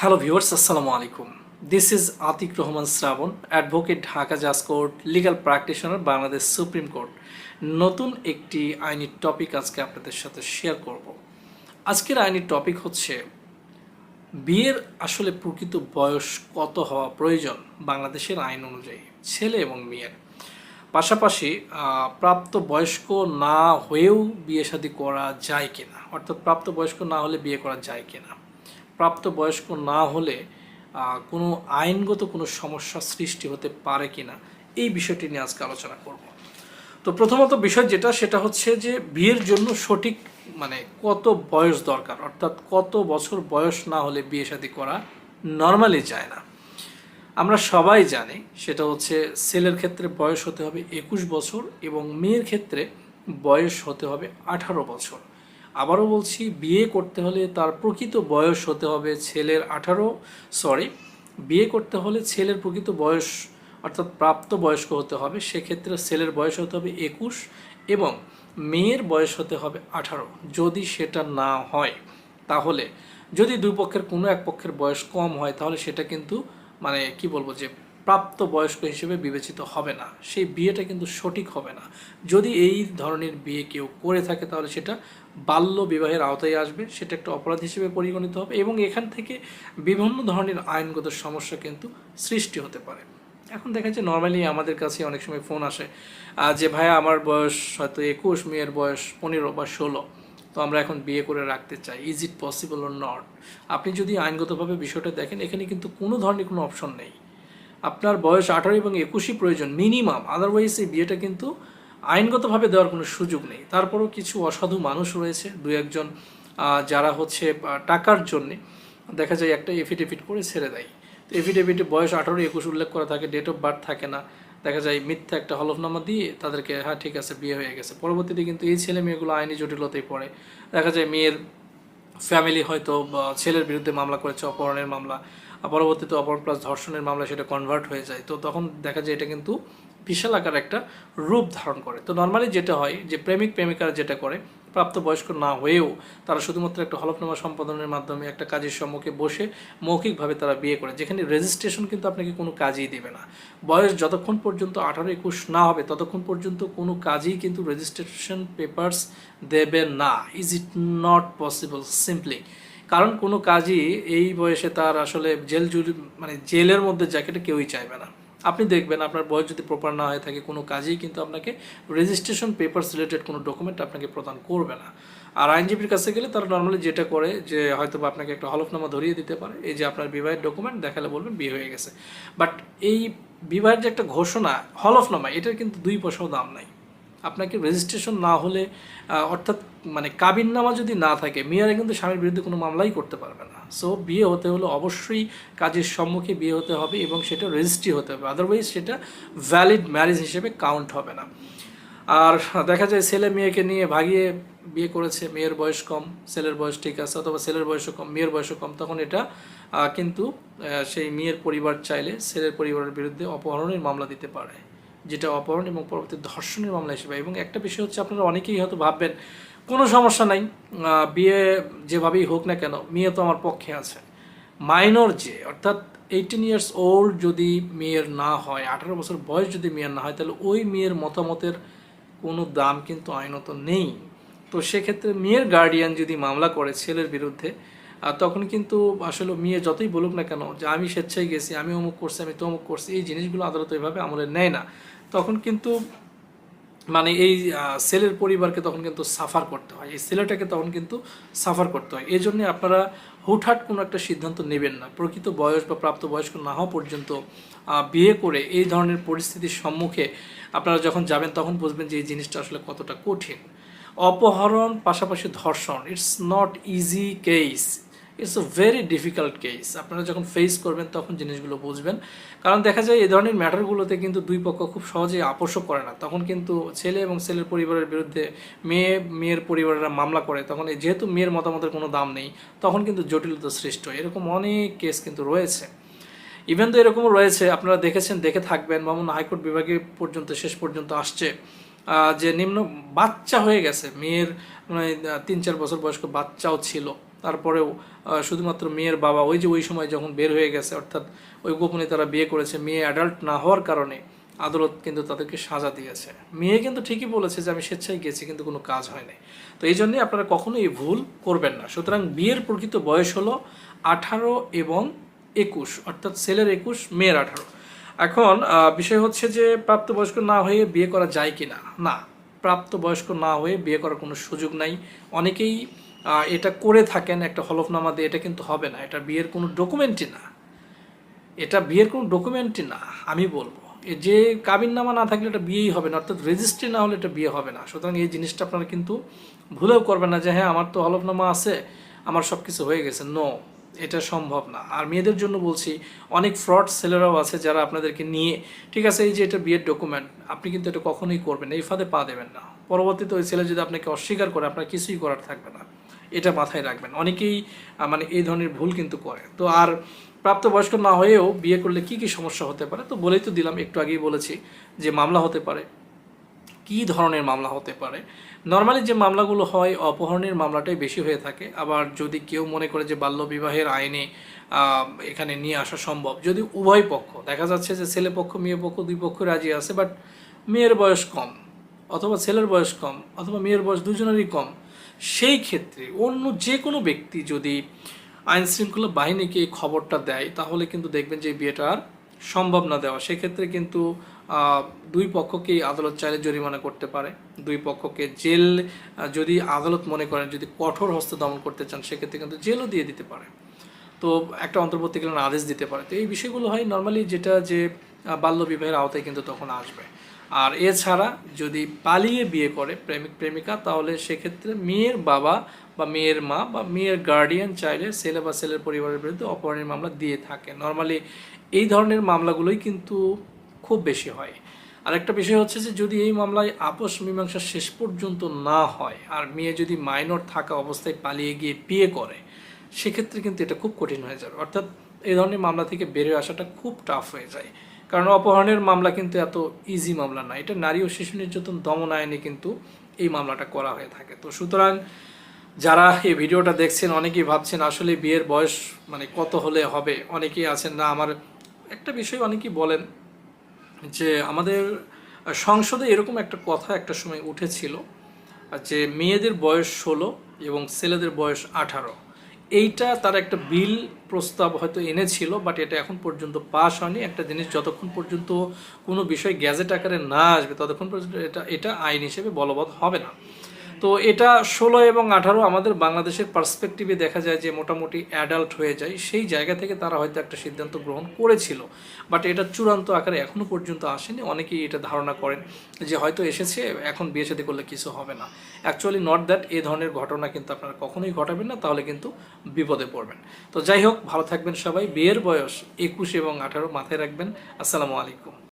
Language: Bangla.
হ্যালো ভিউয়ার্স আসসালামু আলাইকুম this is Atik Rahman Shrabon advocate Dhaka জাজ court legal practitioner Bangladesh supreme court নতুন একটি আইনি টপিক আজকে আপনাদের সাথে শেয়ার করব। আজকের আইনি টপিক হচ্ছে, বিয়ের আসলে প্রকৃত বয়স কত হওয়া প্রয়োজন বাংলাদেশের আইন অনুযায়ী, ছেলে এবং মেয়ের। পাশাপাশি প্রাপ্ত বয়স্ক না হয়েও বিয়ে শাদী করা যায় কিনা? অর্থাৎ প্রাপ্ত বয়স্ক না হলে বিয়ে করা যায় কিনা? প্রাপ্ত বয়স্ক না হলে কোনো আইনগত কোনো সমস্যা সৃষ্টি হতে পারে কিনা, এই বিষয়টি নিয়ে আজকে আলোচনা করব। তো প্রথমত বিষয় যেটা, সেটা হচ্ছে যে বিয়ের জন্য সঠিক মানে কত বয়স দরকার? অর্থাৎ কত বছর বয়স না হলে বিয়ে শাদী করা নর্মালি যায় না। আমরা সবাই জানি সেটা হচ্ছে ছেলের ক্ষেত্রে বয়স হতে হবে একুশ বছর এবং মেয়ের ক্ষেত্রে বয়স হতে হবে আঠারো বছর। আবারও বলছি, বিয়ে করতে হলে তার প্রকৃত বয়স হতে হবে ছেলের আঠারো সরি বিয়ে করতে হলে ছেলের প্রকৃত বয়স, অর্থাৎ প্রাপ্ত বয়স্ক হতে হবে, সেক্ষেত্রে ছেলের বয়স হতে হবে একুশ এবং মেয়ের বয়স হতে হবে আঠারো। যদি সেটা না হয়, তাহলে যদি দুই পক্ষের কোনো এক পক্ষের বয়স কম হয়, তাহলে সেটা কিন্তু মানে কি বলব যে প্রাপ্ত বয়স্ক হিসেবে বিবেচিত হবে না। সেই বিয়েটা কিন্তু সঠিক হবে না। যদি এই ধরনের বিয়ে কেউ করে থাকে, তাহলে সেটা বাল্য বিবাহের আওতায় আসবে, সেটা একটা অপরাধ হিসেবে পরিগণিত হবে এবং এখান থেকে বিভিন্ন ধরনের আইনগত সমস্যা কিন্তু সৃষ্টি হতে পারে। এখন দেখা যাচ্ছে নর্মালি আমাদের কাছে অনেক সময় ফোন আসে যে ভাইয়া আমার বয়স হয়তো একুশ, মেয়ের বয়স পনেরো বা ষোলো। তো আমরা এখন বিয়ে করে রাখতে চাই is it possible or not আপনি যদি আইনগতভাবে বিষয়টা দেখেন, এখানে কিন্তু কোনো ধরনের কোনো অপশন নেই। আপনার বয়স আঠারো এবং একুশই প্রয়োজন মিনিমাম আদারওয়াইজ এই বিয়েটা কিন্তু আইনগতভাবে দেওয়ার কোনো সুযোগ নেই। তারপরও কিছু অসাধু মানুষ রয়েছে, দু একজন যারা হচ্ছে টাকার জন্যে দেখা যায় একটা এফিডেভিট করে ছেড়ে দেয়। তো এফিডেভিটে বয়স আঠারো, একুশ উল্লেখ করা থাকে ডেট অফ বার্থ থাকে না। দেখা যায় মিথ্যা একটা হলফনামা দিয়ে তাদেরকে হ্যাঁ ঠিক আছে, বিয়ে হয়ে গেছে। পরবর্তীতে কিন্তু এই ছেলে মেয়েগুলো আইনি জটিলতায় পড়ে। দেখা যায় মেয়ের ফ্যামিলি হয়তো ছেলের বিরুদ্ধে মামলা করেছে, অপহরণের মামলা। পরবর্তীতে অপহরণ প্লাস ধর্ষণের মামলা সেটা কনভার্ট হয়ে যায়। তো তখন দেখা যায় এটা কিন্তু বিশাল আকার একটা রূপ ধারণ করে। তো নর্মালি যেটা হয় যে প্রেমিক প্রেমিকারা যেটা করে, প্রাপ্তবয়স্ক না হয়েও তারা শুধুমাত্র একটা হলফনামা সম্পাদনের মাধ্যমে একটা কাজের সম্মুখে বসে মৌখিকভাবে তারা বিয়ে করে। যেখানে রেজিস্ট্রেশন কিন্তু আপনাকে কোনো কাজেই দেবে না। বয়স যতক্ষণ পর্যন্ত আঠারো একুশ না হবে, ততক্ষণ পর্যন্ত কোনো কাজেই কিন্তু রেজিস্ট্রেশন পেপারস দেবে না। Is it not possible simply কারণ কোনো কাজই এই বয়সে তার আসলে জেল জুরি মানে জেলের মধ্যে জ্যাকেটে কেউই চাইবে না। আপনি দেখবেন আপনার বয়স যদি প্রপার না হয়ে থাকে কোনো কাজেই কিন্তু আপনাকে রেজিস্ট্রেশন পেপারস রিলেটেড কোনো ডকুমেন্ট আপনাকে প্রদান করবে না। আর আইনজীবীর কাছে গেলে তারা নর্মালি যেটা করে যে হয়তো বা আপনাকে একটা হলফনামা ধরিয়ে দিতে পারে, এই যে আপনার বিবাহের ডকুমেন্ট দেখালে বলবেন বিয়ে হয়ে গেছে। বাট এই বিবাহের যে একটা ঘোষণা, হলফনামা, এটার কিন্তু দুই পয়সাও দাম নাই। আপনাকে রেজিস্ট্রেশন না হলে অর্থাৎ মানে কাবিন নামা যদি না থাকে, মেয়েরা কিন্তু স্বামীর বিরুদ্ধে কোনো মামলাই করতে পারবে না। সো বিয়ে হতে হলে অবশ্যই কাজের সম্মুখে বিয়ে হতে হবে এবং সেটা রেজিস্ট্রি হতে হবে। আদারওয়াইজ সেটা ভ্যালিড ম্যারেজ হিসেবে কাউন্ট হবে না। আর দেখা যায় ছেলে মেয়েকে নিয়ে ভাগিয়ে বিয়ে করেছে, মেয়ের বয়স কম, ছেলের বয়স ঠিক আছে, অথবা ছেলের বয়সও কম, মেয়ের বয়সও কম, তখন এটা কিন্তু সেই মেয়ের পরিবার চাইলে ছেলের পরিবারের বিরুদ্ধে অপহরণের মামলা দিতে পারে। যেটা অপহরণ এবং পরবর্তী ধর্ষণের মামলা হিসেবে। এবং একটা বিষয় হচ্ছে আপনারা অনেকেই হয়তো ভাববেন, কোনো সমস্যা নাই বিয়ে যেভাবেই হোক না কেন, মেয়ে তো আমার পক্ষে আছে। মাইনর যে, অর্থাৎ এইটিন ইয়ার্স ওল্ড যদি মেয়ের না হয়, আঠারো বছর বয়স যদি মেয়ের না হয়, তাহলে ওই মেয়ের মতামতের কোনো দাম কিন্তু আইনত নেই। তো সেক্ষেত্রে মেয়ের গার্ডিয়ান যদি মামলা করে ছেলের বিরুদ্ধে তখন কিন্তু আসলে মেয়ে যতই বলুক না কেন, যে আমি স্বেচ্ছায় গেছি, আমি অমুক করছি, আমি তমুক করছি, এই জিনিসগুলো আদালত এভাবে আমলে নেয় না। তখন কিন্তু মানে এই সেলের পরিবারকে তখন কিন্তু সাফার করতে হয়। এই ছেলেটাকে তখন কিন্তু সাফার করতে হয়। এই জন্যে আপনারা হুটহাট কোনো একটা সিদ্ধান্ত নেবেন না। প্রকৃত বয়স বা প্রাপ্ত বয়স্ক না হওয়া পর্যন্ত বিয়ে করে এই ধরনের পরিস্থিতির সম্মুখে আপনারা যখন যাবেন, তখন বুঝবেন যে এই জিনিসটা আসলে কতটা কঠিন। অপহরণ, পাশাপাশি ধর্ষণ it's not easy case it's a very difficult case আপনারা যখন ফেস করবেন, তখন জিনিসগুলো বুঝবেন। কারণ দেখা যায়, এই ধরনের ম্যাটারগুলোতে কিন্তু দুই পক্ষ খুব সহজেই আপোষও করে না। তখন কিন্তু ছেলে এবং ছেলের পরিবারের বিরুদ্ধে মেয়ে, মেয়ের পরিবারেরা মামলা করে। তখন যেহেতু মেয়ের মতামতের কোনো দাম নেই, তখন কিন্তু জটিলতা সৃষ্টি। এরকম অনেক কেস কিন্তু রয়েছে। ইভেন তো এরকমও রয়েছে, আপনারা দেখেছেন, দেখে থাকবেন, মামুন হাইকোর্ট বিভাগে পর্যন্ত, শেষ পর্যন্ত আসছে। যে নিম্ন বাচ্চা হয়ে গেছে, মেয়ের মানে তিন চার বছর বয়স্ক বাচ্চাও ছিল। তারপরেও শুধুমাত্র মেয়ের বাবা, ওই যে ওই সময় যখন বের হয়ে গেছে, অর্থাৎ ওই গোপনে তারা বিয়ে করেছে, মেয়ে অ্যাডাল্ট না হওয়ার কারণে আদালত কিন্তু তাদেরকে সাজা দিয়েছে। মেয়ে কিন্তু ঠিকই বলেছে যে, আমি স্বেচ্ছায় গেছি, কিন্তু কোনো কাজ হয়নি। তো এই জন্যই আপনারা কখনো এই ভুল করবেন না। সুতরাং বিয়ের প্রকৃত বয়স হলো আঠারো এবং একুশ, অর্থাৎ ছেলের একুশ, মেয়ের আঠারো। এখন বিষয় হচ্ছে যে, প্রাপ্তবয়স্ক না হয়ে বিয়ে করা যায় কি না না। প্রাপ্তবয়স্ক না হয়ে বিয়ে করার কোনো সুযোগ নাই। অনেকেই এটা করে থাকেন, একটা হলফনামা দিয়ে এটা কিন্তু হবে না। এটা বিয়ের কোনো ডকুমেন্টই না। এটা বিয়ের কোনো ডকুমেন্টই না, আমি বলব। যে কাবিননামা না থাকলে এটা বিয়েই হবে না, অর্থাৎ রেজিস্ট্রি না হলে এটা বিয়ে হবে না। সুতরাং এই জিনিসটা আপনারা কিন্তু ভুলেও করবেন না যে হ্যাঁ আমার তো হলফনামা আছে, আমার সব কিছু হয়ে গেছে। নো এটা সম্ভব না। আর মেয়েদের জন্য বলছি, অনেক ফ্রড সেলেরাও আছে যারা আপনাদেরকে নিয়ে, ঠিক আছে, এই যে এটা বিয়ের ডকুমেন্ট আপনি কিন্তু এটা কখনোই করবেন এই ফাঁদে পা দেবেন না। পরবর্তীতে ওই ছেলে যদি আপনাকে অস্বীকার করে, আপনার কিছুই করার থাকবে না। এটা মাথায় রাখবেন। অনেকেই মানে এই ধরনের ভুল কিন্তু করে। তো আর প্রাপ্তবয়স্ক না হয়েও বিয়ে করলে কি কি সমস্যা হতে পারে? তো বলেই তো দিলাম, একটু আগেই বলেছি যে মামলা হতে পারে। কী ধরনের মামলা হতে পারে? নর্মালি যে মামলাগুলো হয়, অপহরণের মামলাটাই বেশি হয়ে থাকে। আবার যদি কেউ মনে করে যে বাল্যবিবাহের আইনে এখানে নিয়ে আসা সম্ভব, যদি উভয় পক্ষ, দেখা যাচ্ছে যে ছেলে পক্ষ, মেয়ে পক্ষ, দুই পক্ষ রাজি আছে বাট মেয়ের বয়স কম, অথবা ছেলের বয়স কম, অথবা মেয়ের বয়স দুজনেরই কম, সেই ক্ষেত্রে অন্য যে কোনো ব্যক্তি যদি আইন শৃঙ্খলা বাহিনীকে খবরটা দেয়, তাহলে কিন্তু দেখবেন যে বিয়েটা আর সম্ভব না দেওয়া। সেক্ষেত্রে কিন্তু দুই পক্ষকেই আদালত চাইলে জরিমানা করতে পারে। দুই পক্ষকে জেল যদি আদালত মনে করেন যদি কঠোর হস্তে দমন করতে চান, সেক্ষেত্রে কিন্তু জেলও দিয়ে দিতে পারে। তো একটা অন্তর্বর্তীকালীন আদেশ দিতে পারে। তো এই বিষয়গুলো হয় নর্মালি যেটা যে বাল্য বিবাহের আওতায় কিন্তু তখন আসবে। আর এছাড়া যদি পালিয়ে বিয়ে করে প্রেমিক, প্রেমিকা, তাহলে সেক্ষেত্রে মেয়ের বাবা বা মেয়ের মা বা মেয়ের গার্ডিয়ান চাইলে ছেলে বা ছেলের পরিবারের বিরুদ্ধে অপহরণের মামলা দিয়ে থাকে। নর্মালি এই ধরনের মামলাগুলোই কিন্তু খুব বেশি হয়। আরেকটা বিষয় হচ্ছে যে যদি এই মামলায় আপোষ মীমাংসা শেষ পর্যন্ত না হয় আর মেয়ে যদি মাইনর থাকা অবস্থায় পালিয়ে গিয়ে বিয়ে করে, সেক্ষেত্রে কিন্তু এটা খুব কঠিন হয়ে যাবে। অর্থাৎ এই ধরনের মামলা থেকে বেরিয়ে আসাটা খুব টাফ হয়ে যায়। কারণ অপহরণের মামলা কিন্তু এত ইজি মামলা না। এটা নারী ও শিশু নির্যাতন দমন আইনে কিন্তু এই মামলাটা করা হয়ে থাকে। তো সুতরাং যারা এই ভিডিওটা দেখছেন, অনেকেই ভাবছেন আসলে বিয়ের বয়স মানে কত হলে হবে? অনেকেই আছেন না। আমার একটা বিষয় অনেকেই বলেন যে আমাদের সংসদে এরকম একটা কথা একটা সময় উঠেছিল যে মেয়েদের বয়স ষোলো এবং ছেলেদের বয়স আঠারো। এইটা তার একটা বিল প্রস্তাব হয়তো এনেছিল, বাট এটা এখন পর্যন্ত পাস হয়নি। একটা জিনিস যতক্ষণ পর্যন্ত কোনো বিষয় গ্যাজেট আকারে না আসবে, ততক্ষণ পর্যন্ত এটা এটা আইন হিসেবে বলবৎ হবে না। তো এটা ষোলো এবং আঠারো আমাদের বাংলাদেশের পার্সপেক্টিভে দেখা যায় যে মোটামুটি অ্যাডাল্ট হয়ে যায়। সেই জায়গা থেকে তারা হয়তো একটা সিদ্ধান্ত গ্রহণ করেছিল। বাট এটা চূড়ান্ত আকারে এখনও পর্যন্ত আসেনি। অনেকেই এটা ধারণা করেন যে হয়তো এসেছে, এখন বিয়ে শাদী করলে কিছু হবে না। অ্যাকচুয়ালি নট দ্যাট এ ধরনের ঘটনা কিন্তু আপনারা কখনোই ঘটাবেন না, তাহলে কিন্তু বিপদে পড়বেন। তো যাই হোক, ভালো থাকবেন সবাই। বিয়ের বয়স একুশ এবং আঠারো মাথায় রাখবেন। আসসালামু আলাইকুম।